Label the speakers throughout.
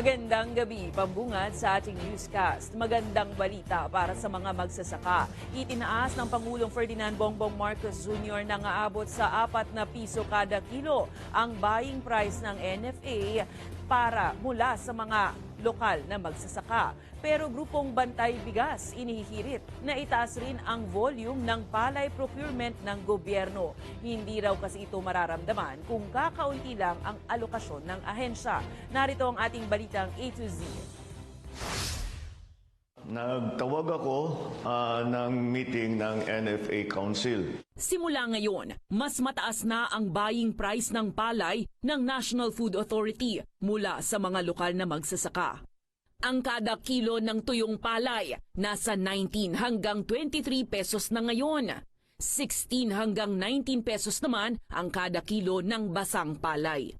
Speaker 1: Magandang gabi, pambungad sa ating newscast. Magandang balita para sa mga magsasaka. Itinaas ng Pangulong Ferdinand Bongbong Marcos Jr. na aabot sa 4 na piso kada kilo ang buying price ng NFA para mula sa mga lokal na magsasaka. Pero grupong Bantay Bigas inihihirit na itaas rin ang volume ng palay procurement ng gobyerno. Hindi raw kasi ito mararamdaman kung kakaunti lang ang alokasyon ng ahensya. Narito ang ating balitang A to Z.
Speaker 2: Nagtawag ako ah, ng meeting ng NFA Council.
Speaker 1: Simula ngayon, mas mataas na ang buying price ng palay ng National Food Authority mula sa mga lokal na magsasaka. Ang kada kilo ng tuyong palay nasa 19 hanggang 23 pesos na ngayon. 16 hanggang 19 pesos naman ang kada kilo ng basang palay.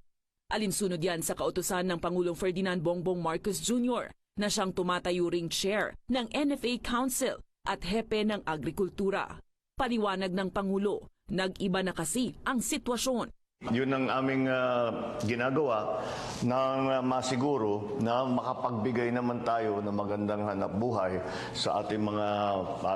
Speaker 1: Alinsunod yan sa kautusan ng Pangulong Ferdinand Bongbong Marcos Jr. na siyang tumatayo ring chair ng NFA Council at hepe ng agrikultura. Paliwanag ng Pangulo, nag-iba na kasi ang sitwasyon.
Speaker 2: Yun ang aming ah, ginagawa ah, masiguro na makapagbigay naman tayo ng magandang hanap buhay sa ating mga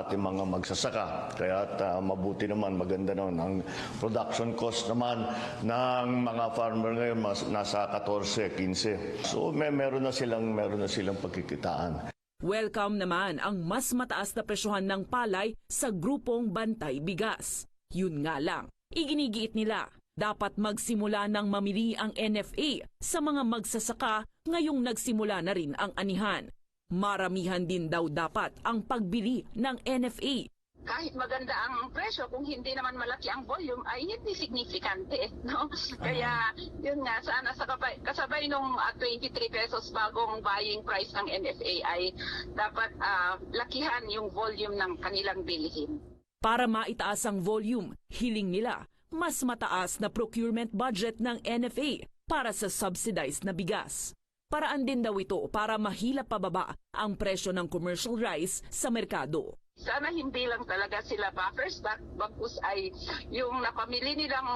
Speaker 2: ating mga magsasaka. Kaya mabuti naman, maganda naman ang production cost naman ng mga farmer ngayon mas, nasa 14, 15. So may meron na silang meron na silang pagkikitaan.
Speaker 1: Welcome naman ang mas mataas na presyohan ng palay sa grupong Bantay Bigas. Yun nga lang, iginigiit nila, dapat magsimula ng mamili ang NFA sa mga magsasaka ngayong nagsimula na rin ang anihan. Maramihan din daw dapat ang pagbili ng NFA
Speaker 3: kahit maganda ang presyo, kung hindi naman malaki ang volume, ay hindi signifikante. No? Kaya, yun nga, sana sa kasabay, kasabay nung ah, 23 pesos bagong buying price ng NFA ay dapat ah, lakihan yung volume ng kanilang bilihin.
Speaker 1: Para maitaas ang volume, hiling nila mas mataas na procurement budget ng NFA para sa subsidized na bigas. Paraan din daw ito para mahila pababa ang presyo ng commercial rice sa merkado.
Speaker 3: Sana hindi lang talaga sila buffer stock, bagkus ay yung napamili nilang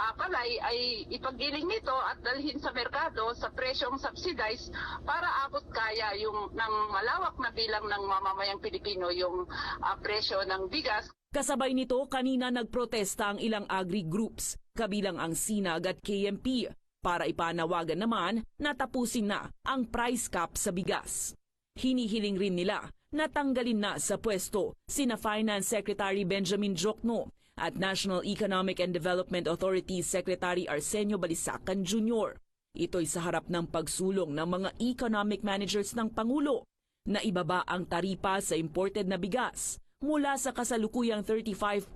Speaker 3: ah, palay ay ipaggiling nito at dalhin sa merkado sa presyong subsidized para abot kaya yung ng malawak na bilang ng mamamayang Pilipino yung ah, presyo ng bigas.
Speaker 1: Kasabay nito, kanina nagprotesta ang ilang agri-groups, kabilang ang Sinag at KMP, para ipanawagan naman na tapusin na ang price cap sa bigas. Hinihiling rin nila na tanggalin na sa pwesto sina Finance Secretary Benjamin Jokno at National Economic and Development Authority Secretary Arsenio Balisacan Jr. Ito'y sa harap ng pagsulong ng mga economic managers ng Pangulo na ibaba ang taripa sa imported na bigas mula sa kasalukuyang 35%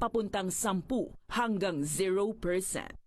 Speaker 1: papuntang 10 hanggang 0%.